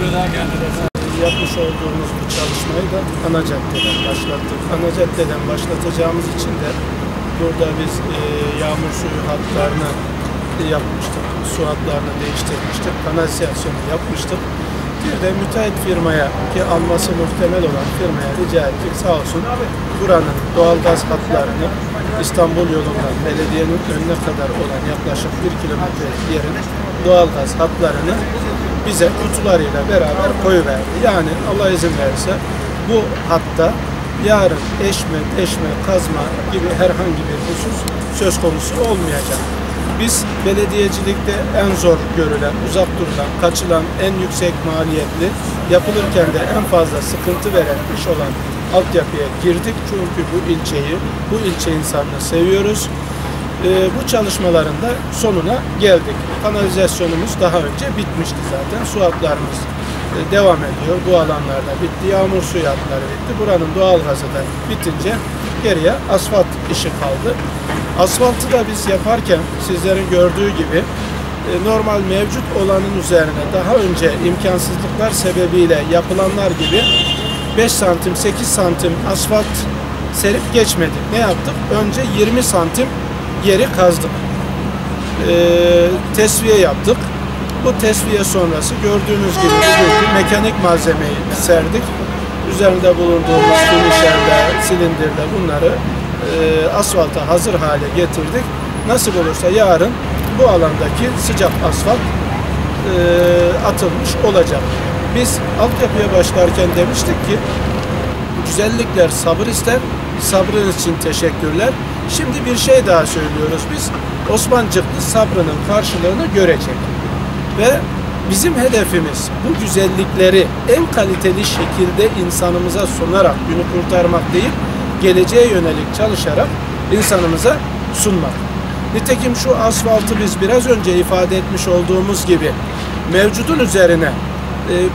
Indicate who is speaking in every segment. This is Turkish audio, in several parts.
Speaker 1: Ve daha geldi.
Speaker 2: Yapmış olduğumuz bu çalışmayı da ana caddeden başlattık. Ana caddeden başlatacağımız için de burada biz e, yağmur suyu hatlarını yapmıştık. Su hatlarını değiştirmiştik. Kanalizasyonu yapmıştık. Bir de müteahhit firmaya ki alması muhtemel olan firmaya rica ettik. Sağ olsun buranın doğalgaz hatlarını İstanbul yolundan belediyenin önüne kadar olan yaklaşık bir kilometre yerin doğalgaz hatlarını bize kutularıyla beraber koyuverdi. Yani Allah izin verirse bu hatta yarın eşme, deşme, kazma gibi herhangi bir husus söz konusu olmayacak. Biz belediyecilikte en zor görülen, uzak durulan, kaçılan, en yüksek maliyetli, yapılırken de en fazla sıkıntı veren iş olan altyapıya girdik. Çünkü bu ilçeyi, bu ilçe insanını seviyoruz. Ee, bu çalışmaların da sonuna geldik. Kanalizasyonumuz daha önce bitmişti zaten. Su hatlarımız e, devam ediyor. Bu alanlarda bitti. Yağmur suyu hatları bitti. Buranın doğalgazı da bitince geriye asfalt işi kaldı. Asfaltı da biz yaparken sizlerin gördüğü gibi e, normal mevcut olanın üzerine daha önce imkansızlıklar sebebiyle yapılanlar gibi 5 santim 8 santim asfalt serip geçmedik. Ne yaptık? Önce 20 santim yeri kazdık. Ee, tesviye yaptık. Bu tesviye sonrası gördüğünüz gibi mekanik malzemeyi serdik. Üzerinde bulunduğumuz finişerde, silindirde bunları e, asfalta hazır hale getirdik. Nasip olursa yarın bu alandaki sıcak asfalt e, atılmış olacak. Biz altyapıya başlarken demiştik ki güzellikler sabır ister. Sabrın için teşekkürler. Şimdi bir şey daha söylüyoruz biz. Osmancıklı sabrının karşılığını görecek. Ve bizim hedefimiz bu güzellikleri en kaliteli şekilde insanımıza sunarak günü kurtarmak değil, geleceğe yönelik çalışarak insanımıza sunmak. Nitekim şu asfaltı biz biraz önce ifade etmiş olduğumuz gibi mevcudun üzerine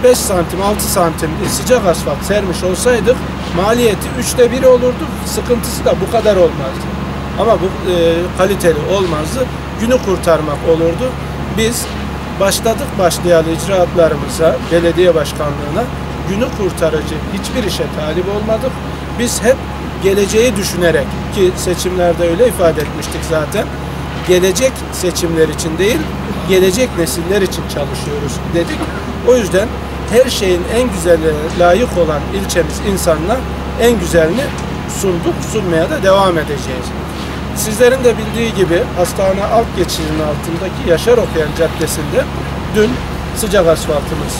Speaker 2: 5 e, santim 6 santim sıcak asfalt sermiş olsaydık maliyeti üçte biri olurdu. Sıkıntısı da bu kadar olmazdı. Ama bu e, kaliteli olmazdı. Günü kurtarmak olurdu. Biz başladık başlayalı icraatlarımıza, belediye başkanlığına günü kurtarıcı hiçbir işe talip olmadık. Biz hep geleceği düşünerek ki seçimlerde öyle ifade etmiştik zaten. Gelecek seçimler için değil, gelecek nesiller için çalışıyoruz dedik. O yüzden her şeyin en güzeline layık olan ilçemiz insanla en güzelini sunduk, sunmaya da devam edeceğiz. Sizlerin de bildiği gibi hastane alt geçidinin altındaki Yaşar Okuyan Caddesi'nde dün sıcak asfaltımız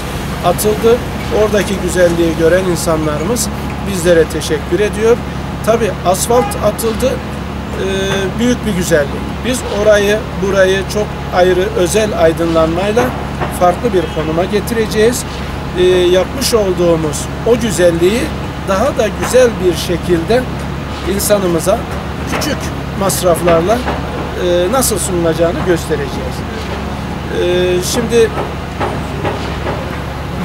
Speaker 2: atıldı. Oradaki güzelliği gören insanlarımız bizlere teşekkür ediyor. Tabi asfalt atıldı büyük bir güzellik. Biz orayı burayı çok ayrı özel aydınlanmayla farklı bir konuma getireceğiz. E, yapmış olduğumuz o güzelliği daha da güzel bir şekilde insanımıza küçük masraflarla e, nasıl sunulacağını göstereceğiz. E, şimdi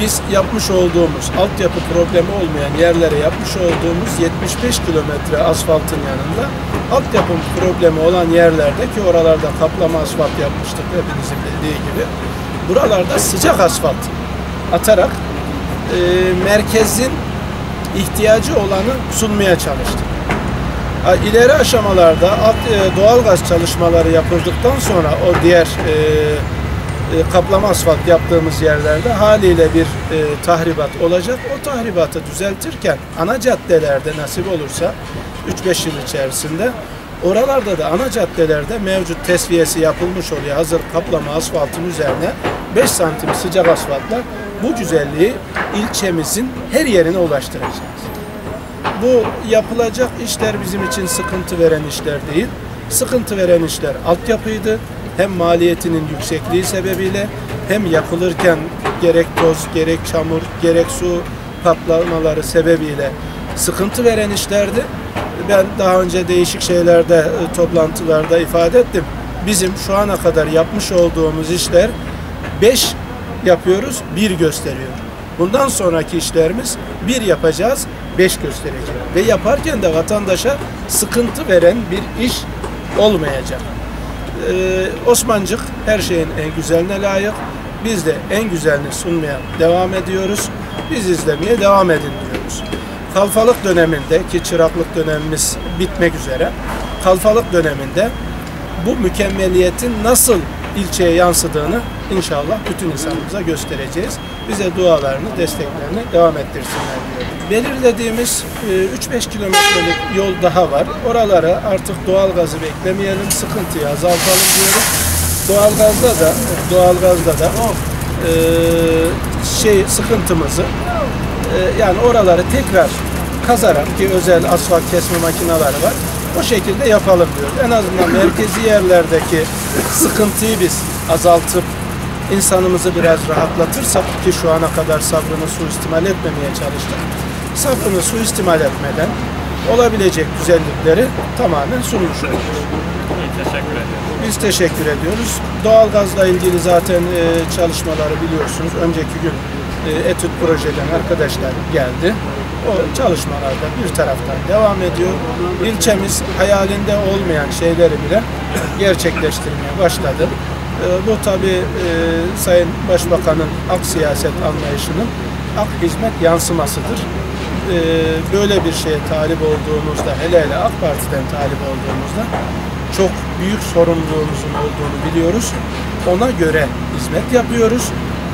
Speaker 2: biz yapmış olduğumuz altyapı problemi olmayan yerlere yapmış olduğumuz 75 kilometre asfaltın yanında altyapı problemi olan yerlerde ki oralarda kaplama asfalt yapmıştık hepinizin bildiği gibi buralarda sıcak asfalt atarak e, merkezin ihtiyacı olanı sunmaya çalıştık. İleri aşamalarda alt, e, doğalgaz çalışmaları yapıldıktan sonra o diğer e, e, kaplama asfalt yaptığımız yerlerde haliyle bir e, tahribat olacak. O tahribatı düzeltirken ana caddelerde nasip olursa 3-5 yıl içerisinde oralarda da ana caddelerde mevcut tesviyesi yapılmış oluyor. Hazır kaplama asfaltın üzerine 5 santim sıcak asfaltla bu güzelliği ilçemizin her yerine ulaştıracağız. Bu yapılacak işler bizim için sıkıntı veren işler değil. Sıkıntı veren işler altyapıydı. Hem maliyetinin yüksekliği sebebiyle hem yapılırken gerek toz, gerek çamur, gerek su patlamaları sebebiyle sıkıntı veren işlerdi. Ben daha önce değişik şeylerde, e, toplantılarda ifade ettim. Bizim şu ana kadar yapmış olduğumuz işler 5 yapıyoruz, bir gösteriyor. Bundan sonraki işlerimiz bir yapacağız, beş göstereceğiz. Ve yaparken de vatandaşa sıkıntı veren bir iş olmayacak. Ee, Osmancık her şeyin en güzeline layık. Biz de en güzelini sunmaya devam ediyoruz. Biz izlemeye devam edin diyoruz. Kalfalık döneminde ki çıraklık dönemimiz bitmek üzere. Kalfalık döneminde bu mükemmeliyetin nasıl ilçeye yansıdığını inşallah bütün insanımıza göstereceğiz. Bize dualarını, desteklerini devam ettirsinler diyorum. Belirlediğimiz e, 3-5 kilometrelik yol daha var. Oralara artık doğalgazı beklemeyelim, sıkıntıyı azaltalım diyoruz. Doğalgazda da doğalgazda da e, şey sıkıntımızı e, yani oraları tekrar kazarak ki özel asfalt kesme makineleri var. O şekilde yapalım diyoruz. En azından merkezi yerlerdeki sıkıntıyı biz azaltıp insanımızı biraz rahatlatırsak ki şu ana kadar sabrını suistimal etmemeye çalıştık. Sabrını suistimal etmeden olabilecek güzellikleri tamamen sunmuş oluyoruz.
Speaker 1: Teşekkür ederim.
Speaker 2: Biz teşekkür ediyoruz. Doğalgazla ilgili zaten e, çalışmaları biliyorsunuz. Önceki gün e, etüt projeden arkadaşlar geldi. O çalışmalarda bir taraftan devam ediyor. İlçemiz hayalinde olmayan şeyleri bile gerçekleştirmeye başladı. E, bu tabi e, Sayın Başbakan'ın ak siyaset anlayışının ak hizmet yansımasıdır. E, böyle bir şeye talip olduğumuzda, hele hele AK Parti'den talip olduğumuzda çok büyük sorumluluğumuzun olduğunu biliyoruz. Ona göre hizmet yapıyoruz.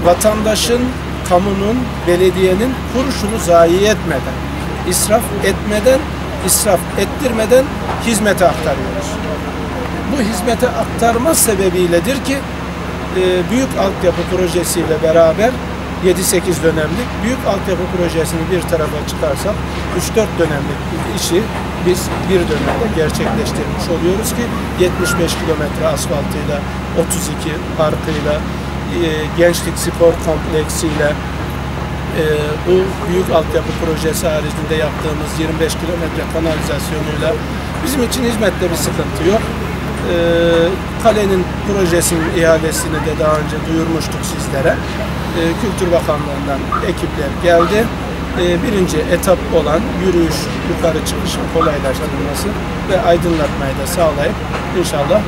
Speaker 2: Vatandaşın, kamunun, belediyenin kuruşunu zayi etmeden, israf etmeden, israf ettirmeden hizmete aktarıyoruz. Bu hizmete aktarma sebebiyledir ki e, büyük altyapı projesiyle beraber 7-8 dönemlik büyük altyapı projesini bir tarafa çıkarsak 3-4 dönemlik işi biz bir dönemde gerçekleştirmiş oluyoruz ki 75 kilometre asfaltıyla 32 parkıyla e, gençlik spor kompleksiyle e, bu büyük altyapı projesi haricinde yaptığımız 25 kilometre kanalizasyonuyla bizim için hizmette bir sıkıntı yok. E, kalenin projesinin ihalesini de daha önce duyurmuştuk sizlere. E, Kültür Bakanlığı'ndan ekipler geldi. E, birinci etap olan yürüyüş, yukarı çıkışın kolaylaştırılması ve aydınlatmayı da sağlayıp inşallah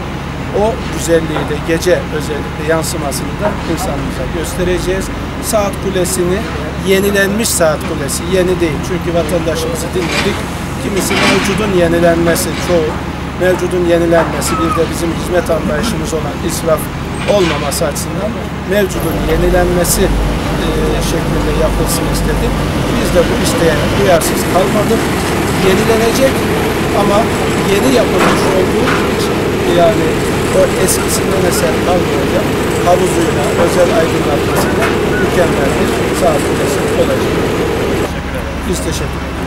Speaker 2: o güzelliği de gece özellikle yansımasını da insanımıza göstereceğiz. Saat kulesini yenilenmiş saat kulesi, yeni değil. Çünkü vatandaşımızı dinledik. Kimisi mevcudun yenilenmesi, çoğu mevcudun yenilenmesi, bir de bizim hizmet anlayışımız olan israf olmaması açısından mevcudun yenilenmesi e, şeklinde yapılsın istedik. Biz de bu isteğe duyarsız kalmadık. Yenilenecek ama yeni yapılmış olduğu için yani o eskisinden eser kalmayacak havuzuyla, özel aydınlatmasıyla mükemmel bir kulesi olacak. Biz teşekkür ederiz.